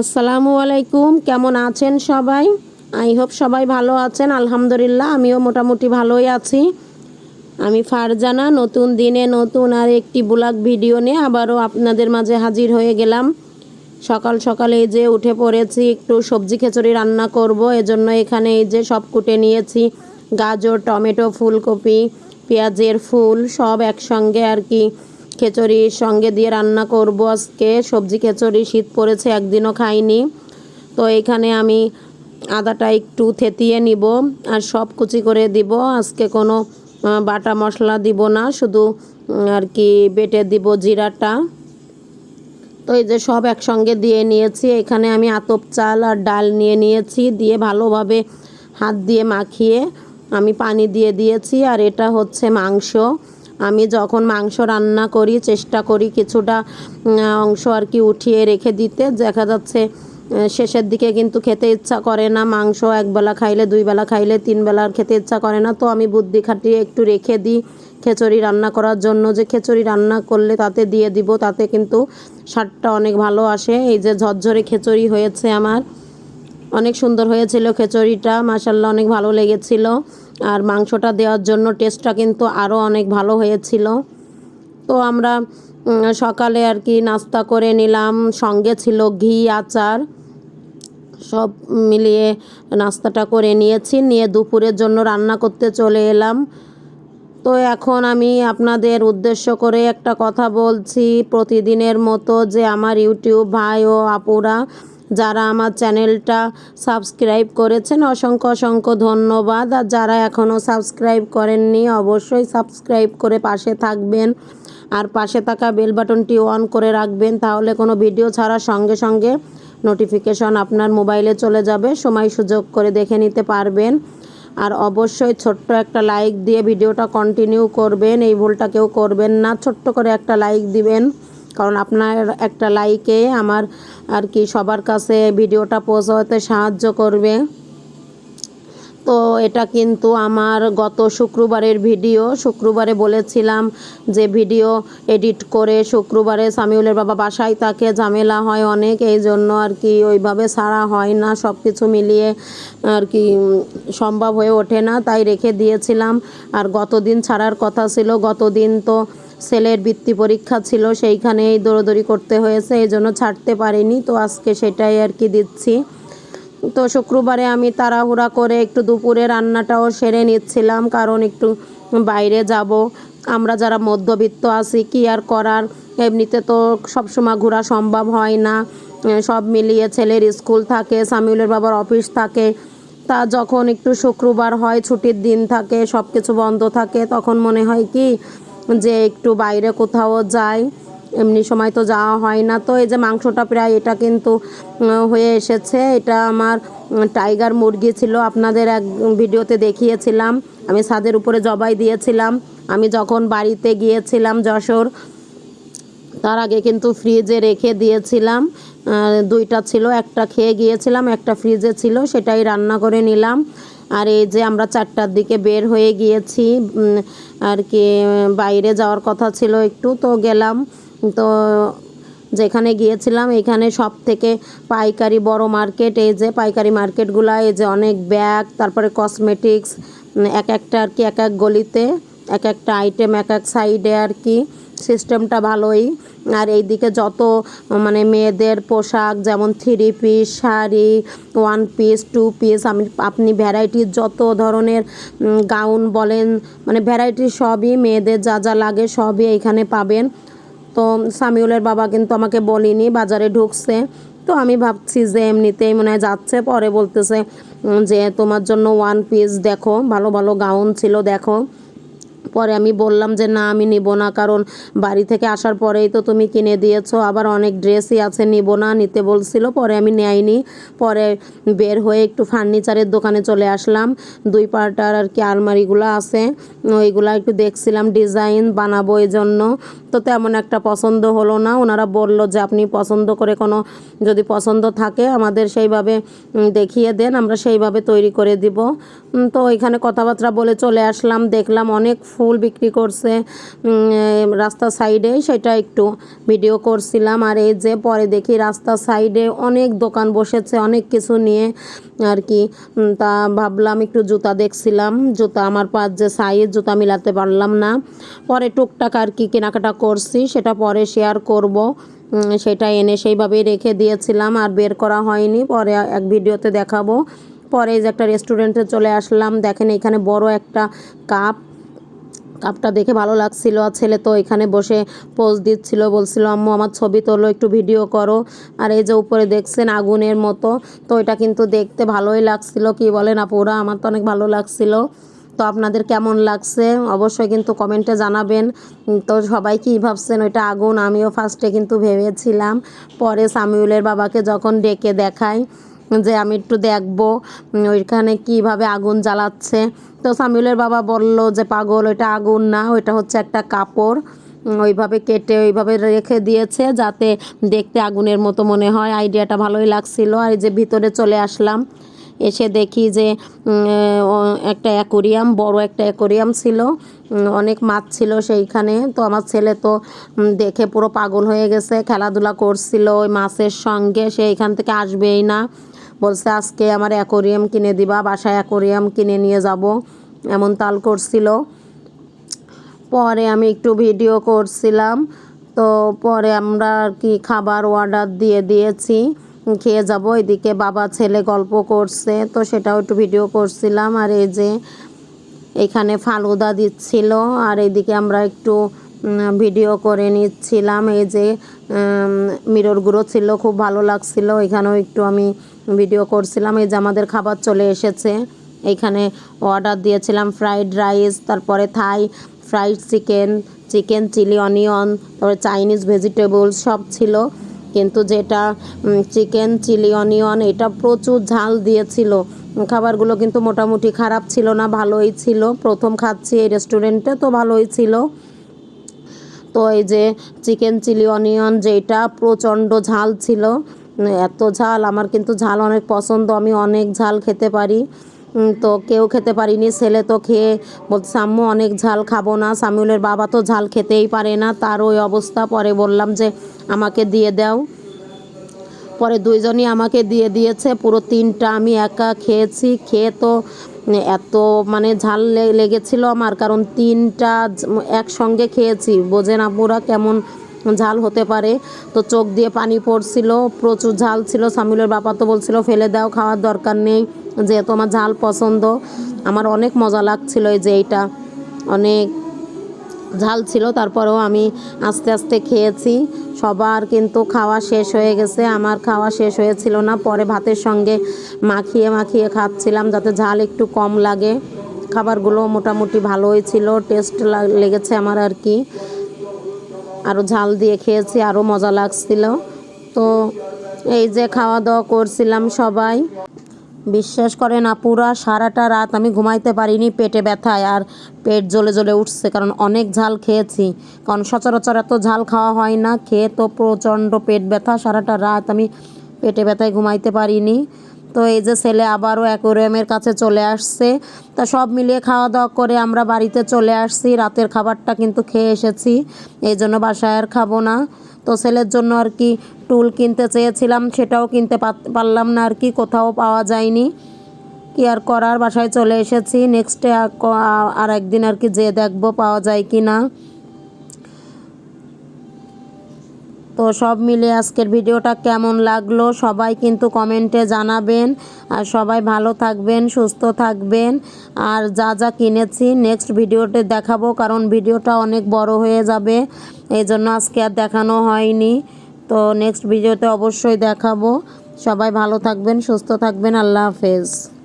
আসসালামু আলাইকুম, কেমন আছেন সবাই? আই হোপ সবাই ভালো আছেন, আলহামদুলিল্লাহ, আমিও মোটামুটি ভালোই আছি। আমি ফারজানা, নতুন দিনে নতুন আর একটি ব্লগ ভিডিও নিয়ে আবারও আপনাদের মাঝে হাজির হয়ে গেলাম। সকাল সকালে এই যে উঠে পড়েছি, একটু সবজি খিচুড়ি রান্না করব, এজন্য এখানে এই যে সব কুটে নিয়েছি। গাজর, টমেটো, ফুলকপি, পেঁয়াজের ফুল সব একসঙ্গে আর কি। খিচুড়ির সঙ্গে দিয়ে রান্না করব আজকে। সবজি খিচুড়ি, শীত পড়েছে, একদিনও খাইনি। তো এখানে আমি আদাটা একটু থেতিয়ে নিব আর সব কুচি করে দিব। আজকে কোনো বাটা মশলা দিব না, শুধু আর কি বেটে দিব জিরাটা। তো এই যে সব একসঙ্গে দিয়ে নিয়েছি। এখানে আমি আতপ চাল আর ডাল নিয়ে নিয়েছি, দিয়ে ভালোভাবে হাত দিয়ে মাখিয়ে আমি পানি দিয়ে দিয়েছি। আর এটা হচ্ছে মাংস। আমি যখন মাংস রান্না করি, চেষ্টা করি কিছুটা অংশ আর কি উঠিয়ে রেখে দিতে। দেখা যাচ্ছে শেষের দিকে কিন্তু খেতে ইচ্ছা করে না। মাংস একবেলা খাইলে, দুই বেলা খাইলে, তিন বেলা খেতে ইচ্ছা করে না। তো আমি বুদ্ধি খাটিয়ে একটু রেখে দিই খিচুড়ি রান্না করার জন্য। যে খিচুড়ি রান্না করলে তাতে দিয়ে দিব, তাতে কিন্তু স্বাদটা অনেক ভালো আসে। এই যে ঝরঝরে খিচুড়ি হয়েছে আমার। অনেক সুন্দর হয়েছিল খিচুড়িটা মাসাল্লাহ অনেক ভালো লেগেছিল। আর মাংসটা দেওয়ার জন্য টেস্টটা কিন্তু আরও অনেক ভালো হয়েছিল। তো আমরা সকালে আর কি নাস্তা করে নিলাম, সঙ্গে ছিল ঘি, আচার। সব মিলিয়ে নাস্তাটা করে নিয়েছি, নিয়ে দুপুরের জন্য রান্না করতে চলে এলাম। তো এখন আমি আপনাদের উদ্দেশ্য করে একটা কথা বলছি, প্রতিদিনের মতো যে আমার ইউটিউব ভাই ও আপুরা যারা আমার চ্যানেলটা সাবস্ক্রাইব করেছেন, অসংখ্য অসংখ্য ধন্যবাদ। আর যারা এখনও সাবস্ক্রাইব করেননি, অবশ্যই সাবস্ক্রাইব করে পাশে থাকবেন। আর পাশে থাকা বেল বাটনটি অন করে রাখবেন, তাহলে কোনো ভিডিও ছাড়ার সঙ্গে সঙ্গে নোটিফিকেশন আপনার মোবাইলে চলে যাবে, সময় সুযোগ করে দেখে নিতে পারবেন। আর অবশ্যই ছোট্ট একটা লাইক দিয়ে ভিডিওটা কন্টিনিউ করবেন, এই ভুলটা কেউ করবেন না। ছোট্ট করে একটা লাইক দিবেন। কারণ আপনার একটা লাইকে আমার আর কি সবার কাছে ভিডিওটা পৌঁছাতে সাহায্য করবে। তো এটা কিন্তু আমার গত শুক্রবারের ভিডিও। শুক্রবারে বলেছিলাম যে ভিডিও এডিট করে শুক্রবারে সামিউলের বাবা বাসায় তাকে ঝামেলা হয় অনেক, এই জন্য আর কি ওইভাবে ছাড়া হয় না সব কিছু মিলিয়ে আর কি সম্ভব হয়ে ওঠে না, তাই রেখে দিয়েছিলাম। আর গতদিন ছাড়ার কথা ছিল, গতদিন তো ছেলের বৃত্তি পরীক্ষা ছিল, সেইখানেই দৌড়দৌড়ি করতে হয়েছে এই জন্য ছাড়তে পারিনি, তো আজকে সেটাই আর কি দিচ্ছি। তো শুক্রবারে আমি তাড়াহুড়া করে একটু দুপুরে রান্নাটাও সেরে নিচ্ছিলাম, কারণ একটু বাইরে যাব। আমরা যারা মধ্যবিত্ত আছি, কি আর করার? এমনিতে তো সবসময় ঘোরা সম্ভব হয় না। সব মিলিয়ে ছেলের স্কুল থাকে, সামিউলের বাবার অফিস থাকে। তা যখন একটু শুক্রবার হয়, ছুটির দিন থাকে সব কিছু বন্ধ থাকে, তখন মনে হয় কি যে একটু বাইরে কোথাও যাই এমনি সময় তো যাওয়া হয় না। তো এই যে মাংসটা প্রায় এটা কিন্তু হয়ে এসেছে। এটা আমার টাইগার মুরগি ছিল। আপনাদের এক ভিডিওতে দেখিয়েছিলাম। আমি ছাদের উপরে জবাই দিয়েছিলাম। আমি যখন বাড়িতে গিয়েছিলাম যশোর, তার আগে কিন্তু ফ্রিজে রেখে দিয়েছিলাম। দুইটা ছিল, একটা খেয়ে গিয়েছিলাম, একটা ফ্রিজে ছিল, সেটাই রান্না করে নিলাম। আর এই যে আমরা চারটার দিকে বের হয়ে গিয়েছি আর কি, বাইরে যাওয়ার কথা ছিল একটু, তো গেলাম। তো যেখানে গিয়েছিলাম, এখানে সব থেকে পাইকারি বড় মার্কেট, এই যে পাইকারি মার্কেটগুলো, এই যে অনেক ব্যাগ, তারপরে কসমেটিক্স এক একটা আর কি, এক এক গলিতে, এক একটা আইটেম এক এক সাইডে আর কি সিস্টেমটা ভালোই। আর এইদিকে যত মানে মেয়েদের পোশাক, যেমন three piece sari one piece two piece আমি, আপনি ভ্যারাইটির যত ধরনের গাউন বলেন মানে ভ্যারাইটি সবই মেয়েদের যা যা লাগে সবই এখানে পাবেন। তো সামিউলের বাবা কিন্তু আমাকে বলিনি, বাজারে ঢুকছে। তো আমি ভাবছি যে এমনিতেই মনে হয় যাচ্ছে, পরে বলতেছে যে তোমার জন্য ওয়ান পিস দেখো, ভালো ভালো গাউন ছিল, দেখো। পরে আমি বললাম যে, না, আমি নিব না, কারণ বাড়ি থেকে আসার পরেই তো তুমি কিনে দিয়েছ, আবার অনেক ড্রেসই আছে, নিব না। নিতে বলছিল, পরে আমি নেয়নি। পরে বের হয়ে একটু ফার্নিচারের দোকানে চলে আসলাম। দুই পার্টার আর কি আলমারিগুলো আছে, ওইগুলো একটু দেখছিলাম, ডিজাইন বানাবো এই জন্য। তো তেমন একটা পছন্দ হলো না। ওনারা বলল যে, আপনি পছন্দ করে কোনো, যদি পছন্দ থাকে, আমাদের সেইভাবে দেখিয়ে দেন, আমরা সেইভাবে তৈরি করে দিব। তো এখানে কথাবার্তা বলে চলে আসলাম। দেখলাম অনেক ফুল বিক্রি করছে রাস্তার সাইডে। সেটা একটু ভিডিও করছিলাম। আর এই যে পরে দেখি রাস্তার সাইডে অনেক দোকান বসেছে, অনেক কিছু নিয়ে আর কি। তা ভাবলাম একটু জুতা দেখছিলাম। জুতা আমার পাঁচ যে সাইজ জুতা মিলাতে পারলাম না। পরে টুকটাক আর কি কেনাকাটা করছি, সেটা পরে শেয়ার করব। সেটা এনে সেইভাবেই রেখে দিয়েছিলাম। আর বের করা হয়নি, পরে এক ভিডিওতে দেখাবো। পরে যে একটা রেস্টুরেন্টে চলে আসলাম। দেখেন এখানে বড় একটা কাপ কাপটা দেখে ভালো লাগছিল। আর ছেলে তো এখানে বসে পোজ দিচ্ছিল, বলছিল, আম্মু, আমার ছবি তোলো, একটু ভিডিও করো। আর এই যে উপরে দেখছেন আগুনের মতো। তো এটা কিন্তু দেখতে ভালোই লাগছিল। কি বলেন আপুরা আমার তো অনেক ভালো লাগছিল। তো আপনাদের কেমন লাগছে? অবশ্যই কিন্তু কমেন্টে জানাবেন। তো সবাই কী ভাবছেন? ওইটা আগুন? আমিও ফার্স্টে কিন্তু ভেবেছিলাম। পরে সামিউলের বাবাকে যখন ডেকে দেখাই যে আমি একটু দেখব ওইখানে কীভাবে আগুন জ্বালাচ্ছে। তো সামিউলের বাবা বলল যে, পাগল, ওইটা আগুন না, ওইটা হচ্ছে একটা কাপড়। ওইভাবে কেটে ওইভাবে রেখে দিয়েছে যাতে দেখতে আগুনের মতো মনে হয়। আইডিয়াটা ভালোই লাগছিল। আর এই যে ভিতরে চলে আসলাম, এসে দেখি যে একটা অ্যাকোরিয়াম, বড় একটা অ্যাকোরিয়াম ছিল। অনেক মাছ ছিল সেইখানে। তো আমার ছেলে তো দেখে পুরো পাগল হয়ে গেছে, খেলাধুলা করছিল। ওই মাছের সঙ্গে সে এখান থেকে আসবেই না। বলছে, আজকে আমার অ্যাকোরিয়াম কিনে দিবা, বাসায় অ্যাকোরিয়াম কিনে নিয়ে যাব। এমন তাল করছিল। পরে আমি একটু ভিডিও করছিলাম। তো পরে আমরা কি খাবার অর্ডার দিয়ে দিয়েছি, খেয়ে যাব। এদিকে বাবা ছেলে গল্প করছে, তো সেটাও একটু ভিডিও করছিলাম। আর এই যে এখানে ফালুদা দিচ্ছিল, আর এদিকে আমরা একটু ভিডিও করে নিচ্ছিলাম। এই যে মিররগুলো ছিল, খুব ভালো লাগছিল। এখানেও একটু আমি ভিডিও করছিলাম, এই যে আমাদের খাবার চলে এসেছে। এইখানে অর্ডার দিয়েছিলাম ফ্রাইড রাইস তারপরে Thai fried chicken chicken chilli onion তারপরে চাইনিজ ভেজিটেবল সব ছিল। কিন্তু যেটা চিকেন চিলি অনিয়ন এটা প্রচুর ঝাল দিয়েছিল। খাবারগুলো কিন্তু মোটামুটি খারাপ ছিল না, ভালোই ছিল। প্রথম খাচ্ছি এই রেস্টুরেন্টে তো ভালোই ছিল। তো এই যে চিকেন চিলি অনিয়ন যেটা প্রচণ্ড ঝাল ছিল। এত ঝাল, আমার কিন্তু ঝাল অনেক পছন্দ, আমি অনেক ঝাল খেতে পারি। তো কেউ খেতে পারিনি, ছেলে তো খেয়ে বলছে, আম্মু, অনেক ঝাল খাব না। সামিউলের বাবা তো ঝাল খেতেই পারে না, তার ওই অবস্থা। পরে বললাম যে, আমাকে দিয়ে দাও। পরে দুইজনই আমাকে দিয়ে দিয়েছে, পুরো তিনটা আমি একা খেয়েছি। খেয়ে তো এত মানে ঝাল লেগেছিল আমার, কারণ তিনটা একসঙ্গে খেয়েছি। বোঝে না পুরা কেমন ঝাল হতে পারে। তো চোখ দিয়ে পানি পড়ছিল, প্রচুর ঝাল ছিল। সামিলের বাবা তো বলছিল, ফেলে দাও, খাওয়ার দরকার নেই, যেহেতু আমার ঝাল পছন্দ। আমার অনেক মজা লাগছিল এই যে এইটা। অনেক ঝাল ছিল, তারপরেও আমি আস্তে আস্তে খেয়েছি। সবার কিন্তু খাওয়া শেষ হয়ে গেছে। আমার খাওয়া শেষ হয়েছিল না, পরে ভাতের সঙ্গে মাখিয়ে মাখিয়ে খাচ্ছিলাম যাতে ঝাল একটু কম লাগে। খাবারগুলো মোটামুটি ভালোই ছিল, টেস্ট লেগেছে আমার আর কি। আরও ঝাল দিয়ে খেয়েছি আরও মজা লাগছিল। তো এই যে খাওয়া দাওয়া করছিলাম সবাই। বিশ্বাস করে না, পুরা সারাটা রাত আমি ঘুমাইতে পারিনি পেটে ব্যথায় আর পেট জ্বলে জ্বলে উঠছে, কারণ অনেক ঝাল খেয়েছি। কারণ সচরাচর এত ঝাল খাওয়া হয় না, খেয়ে তো প্রচণ্ড পেট ব্যথা, সারাটা রাত আমি পেটে ব্যথায় ঘুমাইতে পারিনি। তো এই যে ছেলে আবারও অ্যাকোরিয়ামের কাছে চলে আসছে। তা সব মিলিয়ে খাওয়া দাওয়া করে আমরা বাড়িতে চলে আসছি। রাতের খাবারটা কিন্তু খেয়ে এসেছি। এই জন্য বাসায় আর খাব না। তো ছেলের জন্য আর কি টুল কিনতে চেয়েছিলাম, সেটাও কিনতে পারলাম না আর কি, কোথাও পাওয়া যায়নি। কি আর করার? বাসায় চলে এসেছি। নেক্সটে আর একদিন আর কি যেয়ে দেখব পাওয়া যায় কি না। তো সব মিলে আজকের ভিডিওটা কেমন লাগল সবাই কিন্তু কমেন্টে জানাবেন। আর সবাই ভালো থাকবেন, সুস্থ থাকবেন। আর যা যা কিনেছি নেক্সট ভিডিওতে দেখাবো কারণ ভিডিওটা অনেক বড় হয়ে যাবে। এই জন্য আজকে আর দেখানো হয়নি। তো নেক্সট ভিডিওতে অবশ্যই দেখাবো। সবাই ভালো থাকবেন, সুস্থ থাকবেন। আল্লাহ হাফেজ।